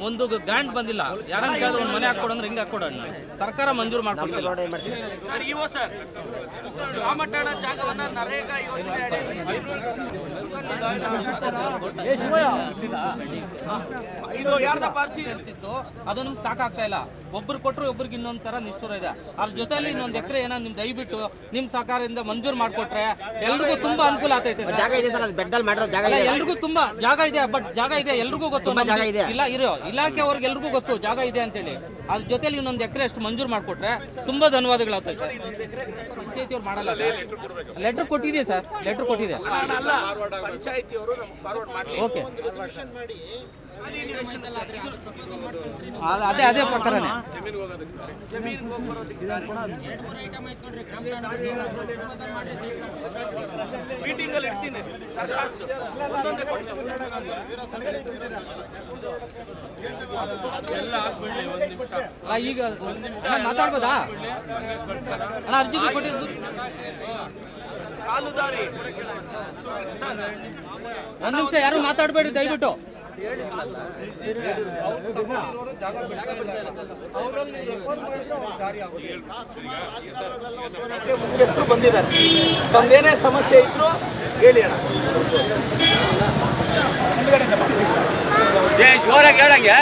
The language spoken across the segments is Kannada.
ಒಂದು ಗ್ರಾಂಟ್ ಬಂದಿಲ್ಲ. ಯಾರನ್ನ ಕೇಳಿದ್ರು ಒಂದು ಮನೆ ಹಾಕೊಡು ಅಂದ್ರೆ ಹಿಂಗೆ ಹಾಕೊಡೋಣ ಸರ್ಕಾರ ಮಂಜೂರು ಮಾಡ್ಕೊಡ್ತಿಲ್ಲ. Sir EO sir. ಜಾಗವನ್ನ ನರೇಗಾ ಯೋಜನೆ ಇದು ಯಾರ್ದಪ್ಪ ಅರ್ಜಿ? ಇತ್ತು ಅದು ನಮ್ಗೆ ಸಾಕಾಗ್ತಾ ಇಲ್ಲ. ಒಬ್ರು ಕೊಟ್ರು ಒಬ್ರಿಗೆ ಇನ್ನೊಂದ್ ತರ ನಿಷ್ಠುರ ಇದೆ. ಅದ್ರ ಜೊತೆಲಿ ಇನ್ನೊಂದ್ ಎಕರೆ ಏನೋ ನಿಮ್ ದಯವಿಟ್ಟು ನಿಮ್ ಸಹಕಾರದಿಂದ ಮಂಜೂರು ಮಾಡ್ಕೊಟ್ರೆ ಎಲ್ರಿಗೂ ತುಂಬಾ ಅನುಕೂಲ ಆಗ್ತೈತೆ ಜಾಗ ಇದೆ ಸರ್ ಅದು ಬೆಡ್ಡಲ್ಲಿ ಮಾಡಿರೋ ಜಾಗ ಅಲ್ಲ ಇದೆ. ಎಲ್ರಿಗೂ ತುಂಬಾ ಜಾಗ ಇದೆ ಬಟ್ ಜಾಗ ಇದೆ ಎಲ್ರಿಗೂ ಗೊತ್ತು ತುಂಬಾ ಜಾಗ ಇದೆ. ಇಲ್ಲ ಇರೋ ಇಲಾಖೆ ಅವ್ರಿಗೆ ಎಲ್ರಿಗೂ ಗೊತ್ತು ಜಾಗ ಇದೆ ಅಂತೇಳಿ. ಅದ್ರ ಜೊತೆಲಿ ಇನ್ನೊಂದು ಎಕರೆ ಅಷ್ಟು ಮಂಜೂರು ಮಾಡಿಕೊಟ್ರೆ ತುಂಬಾ ಧನ್ಯವಾದಗಳಾಗ್ತದೆ ಸರ್. ಪಂಚಾಯತಿಯವ್ರು ಮಾಡಲ್ಲ ಲೆಟರ್ ಕೊಟ್ಟಿದೆ ಸರ್. ಲೆಟರ್ ಕೊಟ್ಟಿದೆ. ಓಕೆ ಅದೇ ಅದೇ ಪ್ರಕಾರನೇ ಜಮೀನಿಗೆ ಹೋಗಿ ಬರೋದಕ್ಕೆ ದಾರಿ. ಮೀಟಿಂಗ್ ಅಲ್ಲಿ ಈಗ ಮಾತಾಡ್ಬೋದಾ? ಅಣ್ಣ ಅರ್ಜಿ ಕೊಟ್ಟಿದ್ದು ಒಂದ್ ನಿಮಿಷ ಯಾರು ಮಾತಾಡಬೇಡಿ ದಯವಿಟ್ಟು. ಮುಖ್ಯಸ್ಥರು ಬಂದಿದ್ದಾರೆ. ತಮ್ದೇನೇ ಸಮಸ್ಯೆ ಇದ್ರು ಹೇಳಿ ಅಣ್ಣ. ಜೋರಾಗಿ ಹೇಳಂಗೆ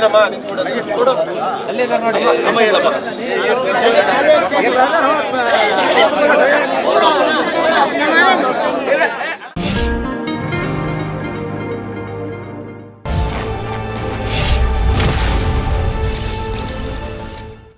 ನಮ್ಮ